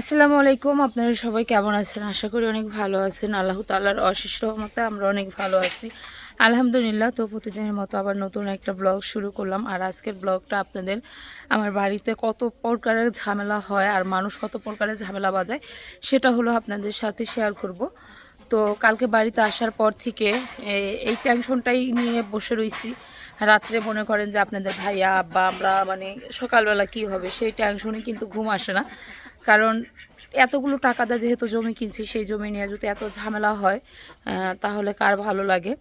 আসসালামু আলাইকুম, আপনারা সবাই কেমন আছেন? আশা করি অনেক ভালো আছেন। আল্লাহ তাল্লাহর অশেষ রহমতে আমরা অনেক ভালো আছি। আলহামদুলিল্লাহ, তো প্রতিদিনের মতো আবার নতুন একটা ব্লগ শুরু করলাম। আর আজকের ব্লগটা আপনাদের আমার বাড়িতে কত প্রকারের ঝামেলা হয় আর মানুষ কত প্রকারের ঝামেলা বাজায়, সেটা হলো আপনাদের সাথে শেয়ার করব। তো কালকে বাড়িতে আসার পর থেকে এই টেনশনটাই নিয়ে বসে রয়েছি রাত্রে মনে করেন যে আপনাদের ভাইয়া বা আমরা মানে সকালবেলা কি হবে সেই টেনশনে কিন্তু ঘুম আসে না। কারণ এতগুলো টাকা দিয়ে যেহেতু জমি কিনছি, সেই জমি নিয়ে যদি এত ঝামেলা হয় তাহলে কার ভালো লাগে?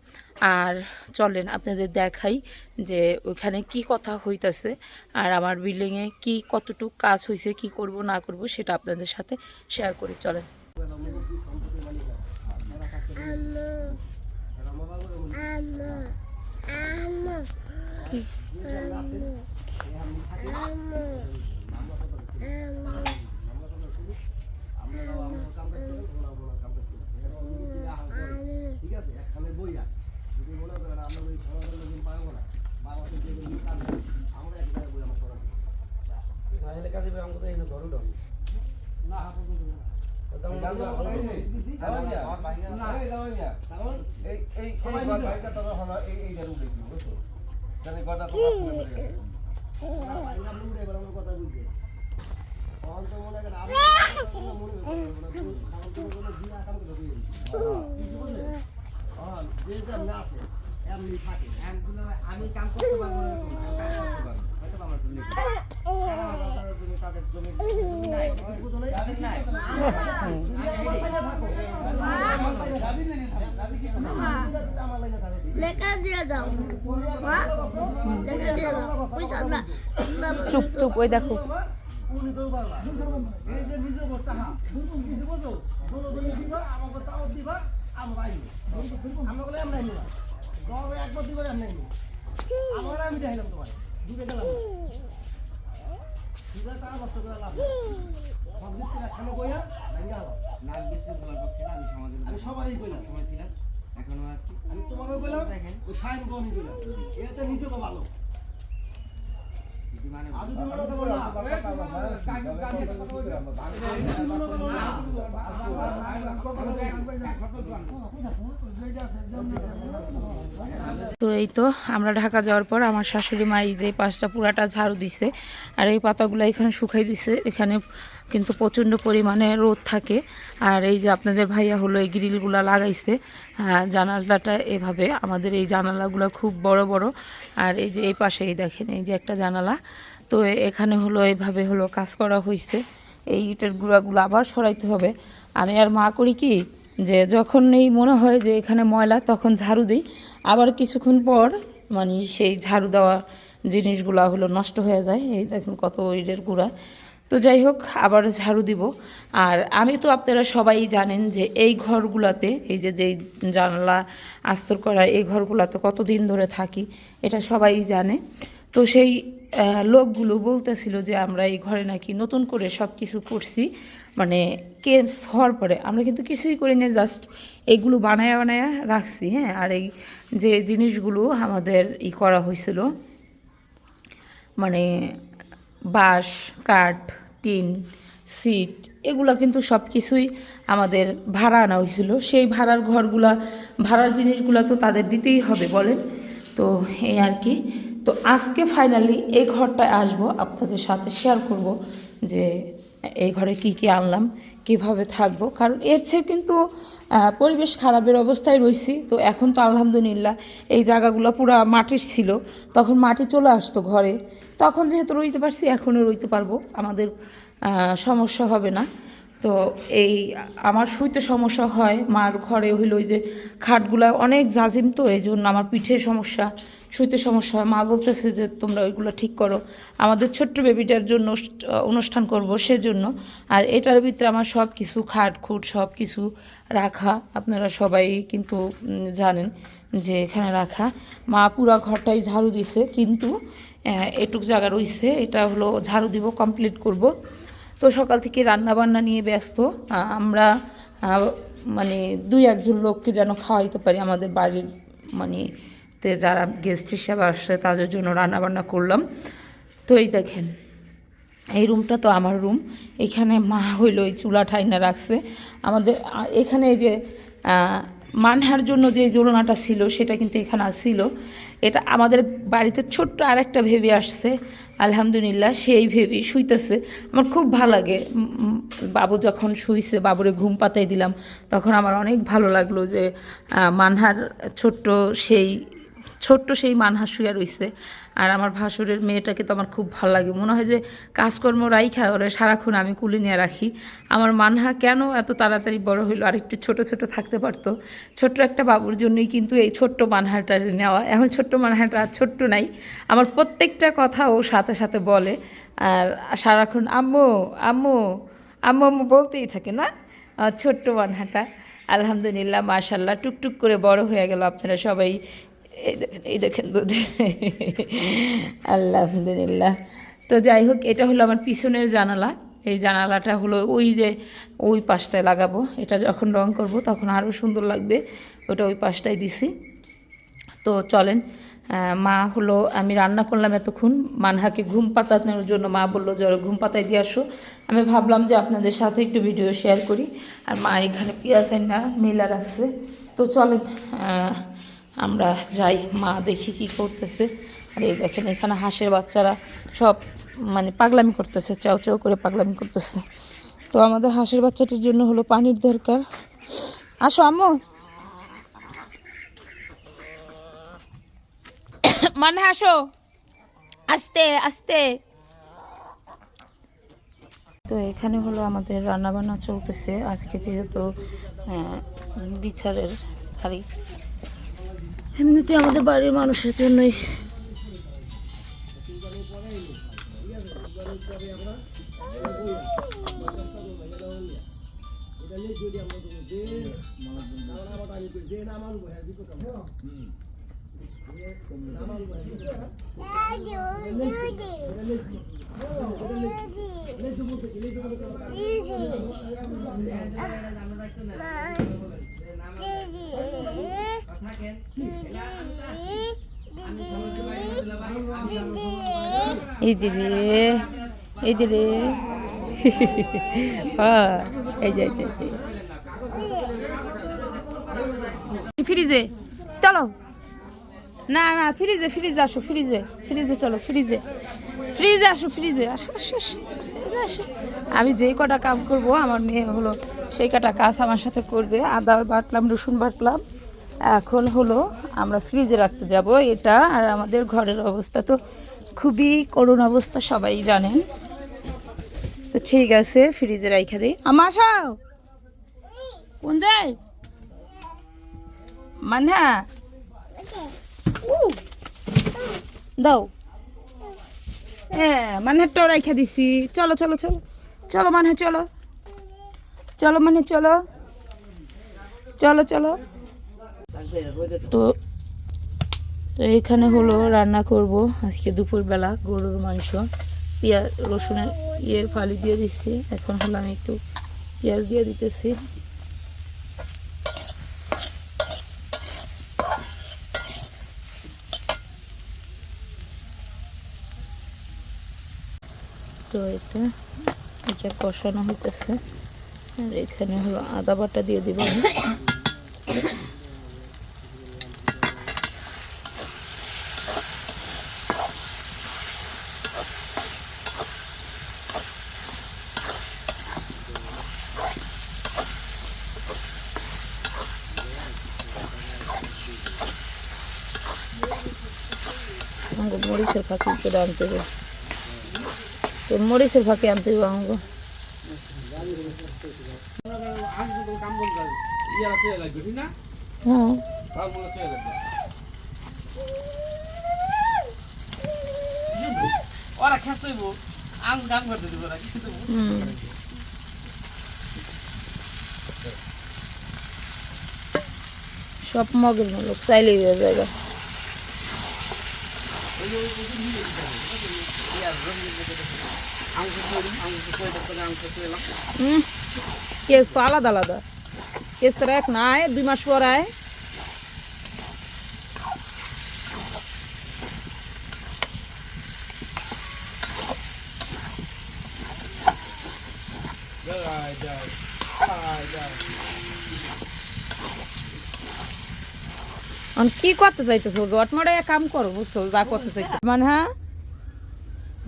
আর চলেন, আপনাদের দেখাই যে ওইখানে কি কথা হইতাছে, আর আমার বিল্ডিংয়ে কি কতটুকু কাজ হয়েছে কি করব, না করব, সেটা আপনাদের সাথে শেয়ার করি। চলেন আছে একখানে বইয়া যদি মনে করেন আমরা ওই সমাধান লোক পাবো না বাংলাদেশে যে কোনো কাজ নেই, আমরা এক জায়গায় বই আমরা সরাবো তাহলে কাজে ভাই আমাকে তো এনে ধরো দাও না হাফুজ না এই এই এই বাইকটা তবে হলো এই এই জারু দেখি বুঝছ তাহলে গটা তো আমরা উড়ে এবার আমরা কথা বুঝি তখন তো মনে করেন আমরা মনে করেন খাওয়ার জন্য কোনো দিন আকাম করে দিয়ে কিছু বুঝলে হ্যাঁ যে যেমনি আছে এমনি থাকে আমি কাম করতে পারব না চুপ চুপ ওই দেখো। আমরা আমরা আমরা একবার দিবার আমরা আমরা আমি দেখাইলাম তোমার দিবে গেলাম দিবা দিক থেকে খানো বইয়া ভাঙ্গা হলো নাম বিশৃঙ্খলার পক্ষে না, আমি সমাজের আমি সবারই কইলাম সময় এখনও আছি আমি তোমাকে বললাম দেখেন। ওই সাইন আমি কইলাম এটা নিজেকে ভালো যদি মানে আজ তুমি মনে করো না তো এই তো, আমরা ঢাকা যাওয়ার পর আমার শাশুড়ি মা এই যে পাঁচটা পুরাটা ঝাড়ু দিছে, আর এই পাতাগুলো এখানে শুকাই দিছে, এখানে কিন্তু প্রচণ্ড পরিমাণে রোদ থাকে। আর এই যে আপনাদের ভাইয়া হলো এই গ্রিলগুলো লাগাইছে হ্যাঁ, জানালাটা এভাবে। আমাদের এই জানালাগুলো খুব বড় বড়। আর এই যে এই পাশেই দেখেন এই যে একটা জানালা। তো এখানে হলো এইভাবে হলো কাজ করা হয়েছে এই ইটের গুঁড়াগুলো আবার সরাইতে হবে। আমি আর মা করি কি যে যখন এই মনে হয় যে এখানে ময়লা তখন ঝাড়ু দিই। আবার কিছুক্ষণ পর মানে সেই ঝাড়ু দেওয়া জিনিসগুলো হলো নষ্ট হয়ে যায়। এই দেখুন কত ইটের গুঁড়া। তো যাই হোক, আবার ঝাড়ু দিব। আর আমি তো আপনারা সবাই জানেন যে এই ঘরগুলাতে, এই যে যেই জানলা আস্তর করা, এই ঘরগুলাতে কতদিন ধরে থাকি, এটা সবাই জানে। তো সেই লোকগুলো বলতেছিল যে আমরা এই ঘরে নাকি নতুন করে সব কিছু করছি। মানে কেস হওয়ার পরে আমরা কিন্তু কিছুই করি না, জাস্ট এইগুলো বানায়া বানায়া রাখছি হ্যাঁ। আর এই যে জিনিসগুলো আমাদের ই করা হয়েছিল মানে বাঁশ, কাঠ, টিন, সিট, এগুলো কিন্তু সব কিছুই আমাদের ভাড়া আনা হয়েছিল। সেই ভাড়ার ঘরগুলা, ভাড়ার জিনিসগুলো তো তাদের দিতেই হবে বলেন। তো এই আর কি। তো আজকে ফাইনালি এই ঘরটায় আসব। আপনাদের সাথে শেয়ার করব যে এই ঘরে কি কি আনলাম। কীভাবে থাকব? কারণ এর চেয়ে কিন্তু পরিবেশ খারাপের অবস্থায় রয়েছি তো এখন তো আলহামদুলিল্লাহ এই জায়গাগুলো পুরো মাটির ছিল। তখন মাটি চলে আসতো ঘরে। তখন যেহেতু রইতে পারছি, এখনও রইতে পারব। আমাদের সমস্যা হবে না। তো এই আমার শুইতে সমস্যা হয়, মার ঘরে হইল ওই যে খাটগুলা অনেক জাজিম তো এই জন্য আমার পিঠের সমস্যা, শুইতে সমস্যা হয়। মা বলতেছে যে তোমরা ওইগুলো ঠিক করো। আমাদের ছোট্ট বেবিটার জন্য অনুষ্ঠান করব সেজন্য। আর এটার ভিতরে আমার সব কিছু খাট খুট সব কিছু রাখা, আপনারা সবাই কিন্তু জানেন যে এখানে রাখা। মা পুরা ঘরটাই ঝাড়ু দিছে, কিন্তু এটুক জায়গা রইছে, এটা হলো ঝাড়ু দিব কমপ্লিট করব। তো সকাল থেকে রান্না বান্না নিয়ে ব্যস্ত। আমরা মানে দুই একজন লোককে যেন খাওয়াইতে পারি আমাদের বাড়ির মানে তে যারা গেস্ট হিসেবে আসছে তাদের জন্য রান্না বান্না করলাম। তো এই দেখেন, এই রুমটা তো আমার রুম। এখানে মা হইল এই চুলা ঠাইনা রাখছে। আমাদের এখানে যে মানহার জন্য যে জোড়নাটা ছিল সেটা কিন্তু এখানে ছিল। এটা আমাদের বাড়িতে ছোট্ট আরেকটা ভেবি আসছে, আলহামদুলিল্লাহ সেই ভেবি শুইতেছে। আমার খুব ভালো লাগে। বাবু যখন শুইছে, বাবুরে ঘুম পাতাই দিলাম, তখন আমার অনেক ভালো লাগল যে মানহার ছোট্ট সেই ছোট্ট সেই মানহা শুয়ে রইছে। আর আমার ভাসুরের মেয়েটাকে তো আমার খুব ভালো লাগে। মনে হয় যে কাজকর্ম রাইখা, ওরা সারাক্ষণ আমি কুলি নিয়ে রাখি। আমার মানহা কেন এত তাড়াতাড়ি বড় হইল? আর একটু ছোট ছোট থাকতে পারতো। ছোট্ট একটা বাবুর জন্যই কিন্তু এই ছোট্ট মানহাটা নেওয়া। এখন ছোট্ট মানহাটা আর ছোট্ট নাই। আমার প্রত্যেকটা কথা ও সাথে সাথে বলে। আর সারাক্ষণ, আম্মু আম্মু আম্মু আম্মু বলতেই থাকে না? ছোট্ট মানহাটা। আলহামদুলিল্লাহ মাশাল্লাহ টুকটুক করে বড় হয়ে গেল আপনারা সবাই। এই দেখেন এই দেখেন আলহামদুলিল্লাহ। তো যাই হোক, এটা হলো আমার পিছনের জানালা। এই জানালাটা হলো ওই যে ওই পাশটায় লাগাবো। এটা যখন রং করব তখন আরও সুন্দর লাগবে। ওটা ওই পাশটায় দিছি। তো চলেন মা হলো, আমি রান্না করলাম এতক্ষণ। মানহাকে ঘুম পাতানোর জন্য মা বলল যে ঘুম পাতায় দিয়ে আসো। আমি ভাবলাম যে আপনাদের সাথে একটু ভিডিও শেয়ার করি। আর মা এখানে পেঁয়াজ না মেলা রাখছে। তো চলেন আমরা যাই, মা দেখি কি করতেছে। আর এই দেখেন, এখানে হাঁসের বাচ্চারা সব মানে পাগলামি করতেছে চাও চাও করে পাগলামি করতেছে। তো আমাদের হাঁসের বাচ্চাটির জন্য হলো পানির দরকার। আসো, আম্মু। মানে আসো। আস্তে আস্তে। তো এখানে হলো আমাদের রান্নাবান্না চলতেছে। আজকে যেহেতু বিচারের তারিখ। এমনিতে আমাদের বাড়ির মানুষের জন্যই। থাকেন এই দিরে এই দিরে হ্যাঁ। যে। ফ্রিজে। চলো। না না ফ্রিজে ফ্রিজে আসো ফ্রিজে। ফ্রিজে চলো ফ্রিজে। ফ্রিজে আসো ফ্রিজে। আসো আসো আসো আসো। আমি যেই কটা কাম করব আমার মেয়ে হলো সেই কটা কাজ আমার সাথে করবে। আদা বাটলাম রসুন বাটলাম। এখন হলো আমরা ফ্রিজে রাখতে যাব এটা আর আমাদের ঘরের অবস্থা তো খুবই করুণ অবস্থা সবাই জানেন। তো ঠিক আছে ফ্রিজে রাইখা দিই। আমা আসাও কোন যায় মানহা উ, দাও। হ্যাঁ মানহারটাও রাইখা দিছি। চলো চলো চলো। চলো মানে চলো। চলো মানে চলো। চলো চলো। তো তো এখানে হলো রান্না করব। আজকে দুপুরবেলা গরুর মাংস, পেঁয়াজ, রসুনের ইয়ে ফালি দিয়ে দিচ্ছি। এখন হলো আমি একটু পেঁয়াজ দিয়ে দিতেছি। তো এটা এটা কষানো হইতেছে। আর এখানে হলো আদা বাটা দিয়ে দিব আমি আমাকে মরিচের ফাঁকি করে আনতে হবে। তো মরিচের ফাঁকি আনতে হবে আমাকে। হ্যাঁ। ওরা খেতেইব আম গাম করতে দিব না কিন্তু সব মগের লোক চাইলেই হয়ে যাবে। কেস তো আলাদা আলাদা কেস তো এক না আয় দুই মাস পর আয় Good, good. Good, good. অন কি করতে চাইতেছো? জট মারে কাম করো, বুঝছ? যা করতে চাইছো মানে হ্যাঁ?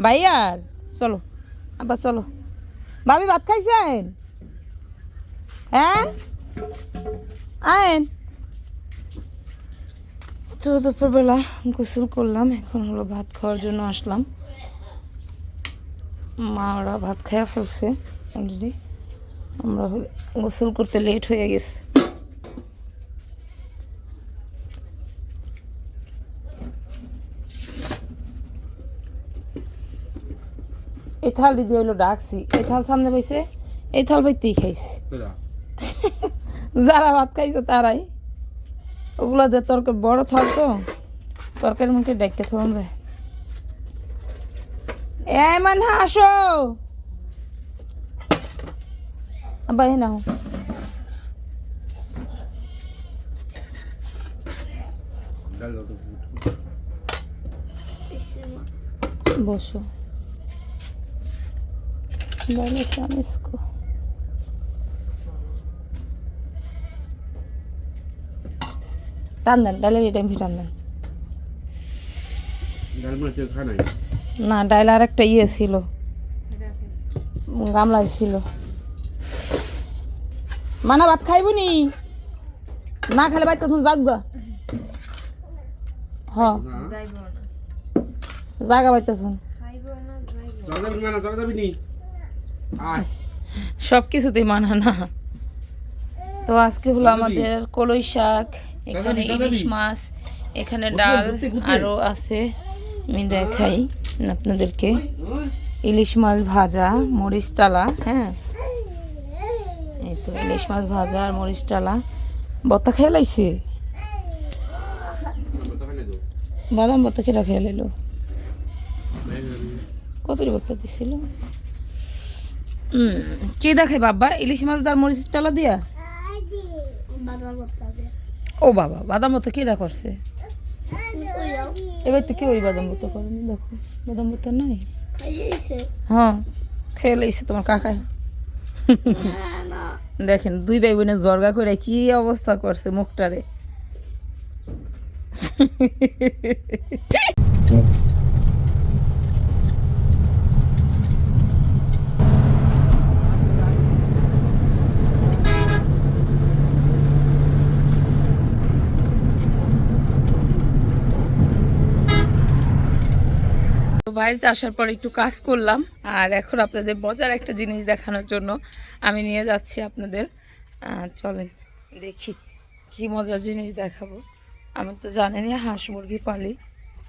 ভাইয়ার? চলো। আবার চলো। ভাবি, ভাত খাইছেন? হ্যাঁ? আয়েন। তো দুপুরবেলা গোসল করলাম, এখন হলো ভাত খাওয়ার জন্য আসলাম। মা ওরা ভাত খাইয়া ফেলছে অলরেডি আমরা গোসল করতে লেট হয়ে গেছে। এই থালটি দিয়ে হলো ডাকছি। এই থাল সামনে পাইছে এই থাল পাইতেই খাইছি যারা ভাত খাইছে তারাই। ওগুলো যে তরকারি বড় থাল তো তরকারি মুখে ডাকতে থাকুন যায় এ মান আসো। আবার না বসো। চামিসকো টান দেন ডালের এই টাইম টান দেন ডাল মাছ না ডাইল আর একটা ইয়ে ছিল গামলা ছিল মানা ভাত খাইব নি? না খেলে বাইতে তুমি জাগবা। হ। জাগা বাইতে শুন সব কিছুতেই মানা না। তো আজকে হলো আমাদের কলই শাক এখানে ইলিশ মাছ এখানে ডাল ঘুরতে, ঘুরতে। আরও আছে। আমি দেখাই আপনাদেরকে। ইলিশ মাছ ভাজা মরিচ টালা হ্যাঁ? এই তো ইলিশ মাছ ভাজা আর মরিচ টালা বত্তা খেয়ে লাইছে? বাদাম বত্তা কেটা খেয়ে লাইলো? কত বত্তা দিছিল? হুম। কি দেখাই বাবা? ইলিশ মাছ আর মরিচ টালা দিয়া? ও বাবা, বাদাম মতো কিরা করছে? এবার তো কেউ ওই বাদাম মতো করেনি, দেখো। বাদাম মতো নাই? হ্যাঁ খেয়ে লাইছে তোমার কাকায় দেখেন, দুই ভাই বোনের জর্গা করে কি অবস্থা করছে মুখটারে। বাড়িতে আসার পর একটু কাজ করলাম। আর এখন আপনাদের মজার একটা জিনিস দেখানোর জন্য আমি নিয়ে যাচ্ছি আপনাদের। চলেন, দেখি কি মজার জিনিস দেখাবো। আমি তো জানেনই হাঁস মুরগি পালি।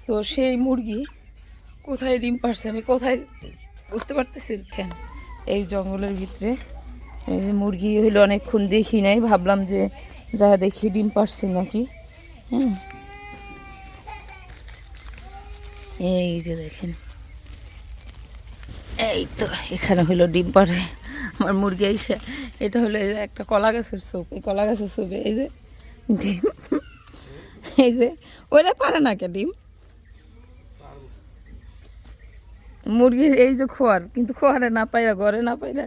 তো সেই মুরগি কোথায় ডিম পারছে আমি কোথায় বুঝতে পারতেছি কেন? এই জঙ্গলের ভিতরে মুরগি হইল অনেকক্ষণ দেখি নাই। ভাবলাম যে, যা দেখি ডিম পারছে নাকি? হ্যাঁ। এই যে দেখেন। এই তো এখানে হলো ডিম পাড়ে। আমার মুরগি আইসা এটা হলো একটা কলা গাছের সোপ এই কলা গাছের সোপে এই যে ডিম। এই যে ওইটা পারে না কে ডিম? মুরগির এই যে খোয়ার কিন্তু খোয়ারে না পাইরা ঘরে না পাইরা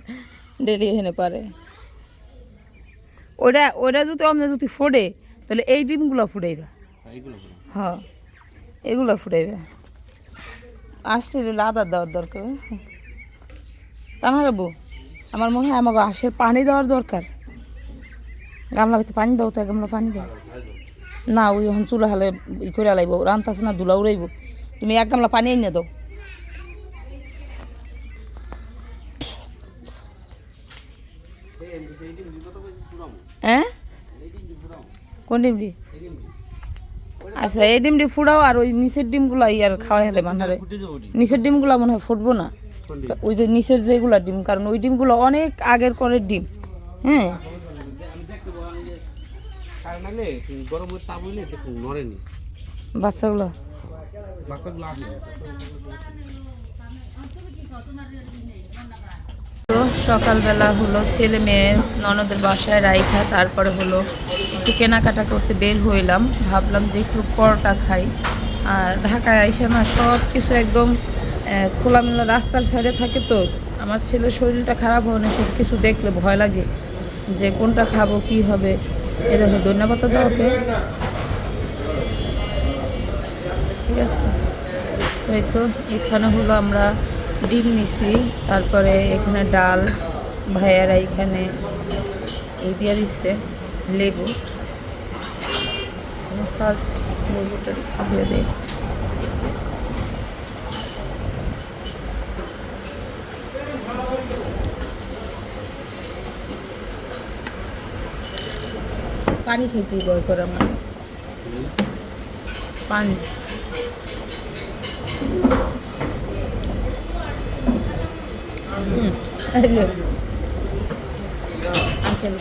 ডেলি এখানে পারে ওটা ওটা যদি আমরা যদি ফোড়ে তাহলে এই ডিমগুলো ফুটাইবা এইগুলো হ্যাঁ এগুলো ফুটাইবে আসতে হলে আদার দেওয়ার দরকার। তা না বাবু আমার মনে হয় আমাকে আশের পানি দেওয়ার দরকার। গামলা ভিতরে পানি দাও তো এক গামলা পানি দাও। না ওই এখন চুলা হালে ই করে লাইব রান্তাছে না দুলা উড়াইব তুমি এক গামলা পানি এনে দাও। হ্যাঁ? কোন ডিমটি আচ্ছা এই ডিমটি ফুটাও আর ওই নিচের ডিমগুলো আর খাওয়া হলে বানারে নিচের ডিমগুলো মনে হয় ফুটবো না। ওই যে নিচের যেগুলো ডিম কারণ ওই ডিমগুলো অনেক আগের করের ডিম। হ্যাঁ? বাচ্চাগুলো। বাচ্চাগুলো তো সকালবেলা হলো ছেলে মেয়ে ননদের বাসায় রাইখা, তারপরে হলো একটু কেনাকাটা করতে বের হইলাম। ভাবলাম যে একটু পরোটা খাই। আর ঢাকায় আইসে না সব কিছু একদম খোলামেলা রাস্তার সাইডে থাকে তো। আমার ছেলের শরীরটা খারাপ হয় না সব কিছু দেখলে ভয় লাগে যে কোনটা খাব, কি হবে। এ দেখো, ধন্যবাদ দাও ওকে ঠিক আছে। তো, এখানে হলো আমরা ডিম নিছি, তারপরে এখানে ডাল, ভাইয়ারা এখানে এই দিয়ে দিচ্ছে লেবু। ফার্স্ট লেবুটা দিয়ে পানি খেতেই বয় করে আমার। পানি। হুম, এই যে। আঙ্কেল